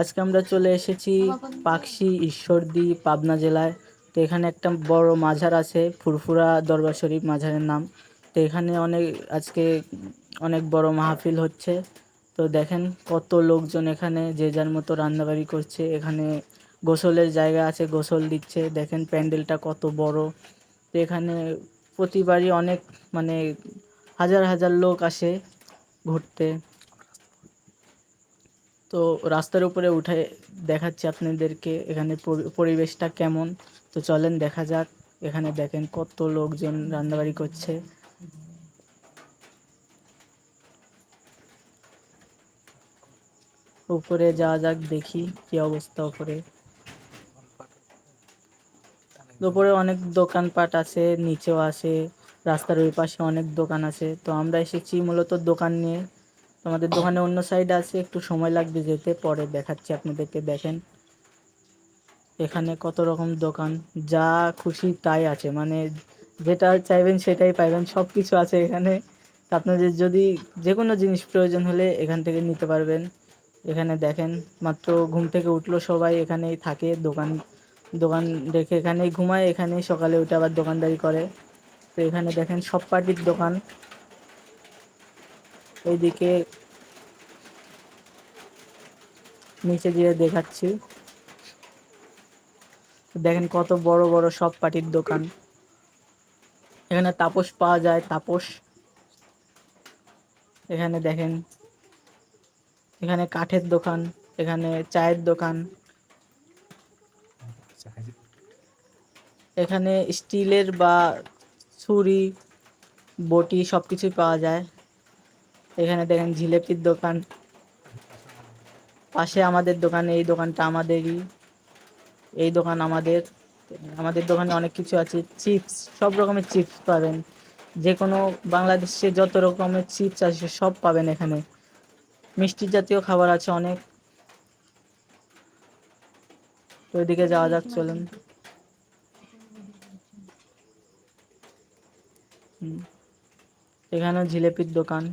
আজকে আমরা চলে এসেছি পাকশি ঈশ্বরদী, পাবনা জেলায়। তো এখানে একটা বড় মাজার আছে, ফুরফুরা দরবার শরীফ মাজারের নাম। তো এখানে অনেক, আজকে অনেক বড় মাহফিল হচ্ছে। তো দেখেন কত লোকজন এখানে, যে যার মতো রান্নাবাড়ি করছে। এখানে গোসলের জায়গা আছে, গোসল দিচ্ছে। দেখেন প্যান্ডেলটা কত বড়। তো এখানে প্রতিবারই অনেক মানে হাজার হাজার লোক আসে ঘুরতে। তো রাস্তার উপরে উঠে দেখাচ্ছি আপনাদেরকে এখানে পরিবেশটা কেমন। তো চলেন দেখা যাক, এখানে দেখেন কত লোকজন রান্নাবাড়ি করছে। উপরে যাওয়া যাক দেখি কি অবস্থা উপরে। উপরে অনেক দোকানপাট আছে, নিচেও আছে, রাস্তার ওই পাশে অনেক দোকান আছে। তো আমরা এসেছি মূলত দোকান নিয়ে। তো আমাদের দোকানে অন্য সাইড আছে, একটু সময় লাগবে যেতে, পরে দেখাচ্ছি আপনাদেরকে, দেখেন। এখানে কত রকম দোকান, যা খুশি তাই আছে মানে যেটা চাইবেন সেটাই পাইবেন সব কিছু আছে এখানে। আপনাদের যদি যে কোনো জিনিস প্রয়োজন হলে এখান থেকে নিতে পারবেন। এখানে দেখেন, মাত্র ঘুম থেকে উঠল সবাই, এখানেই থাকে, দোকান দোকান রেখে এখানেই ঘুমায়, এখানেই সকালে উঠে আবার দোকানদারি করে। তো এখানে দেখেন, সব পার্টির দোকান। এইদিকে নিচে দিয়ে দেখাচ্ছি। দেখেন কত বড় বড় সব পাটির দোকান। এখানে তাপস পাওয়া যায়, তাপস। এখানে দেখেন, এখানে কাঠের দোকান, এখানে চায়ের দোকান। এখানে স্টিলের বা ছুরি, বটি সব কিছুই পাওয়া যায়। এখানে দেখেন জিলেপির দোকান। পাশে আমাদের দোকান, এই দোকানটা আমাদেরই। এই দোকান আমাদের। আমাদের দোকানে অনেক কিছু আছে। চিপস, সব রকমের চিপস পাবেন। যে কোনো বাংলাদেশে যত রকমের চিপস আছে সব পাবেন এখানে। মিষ্টি জাতীয় খাবার আছে অনেক। ওইদিকে যাওয়া যাক, চলুন। এখানেও জিলেপির দোকান।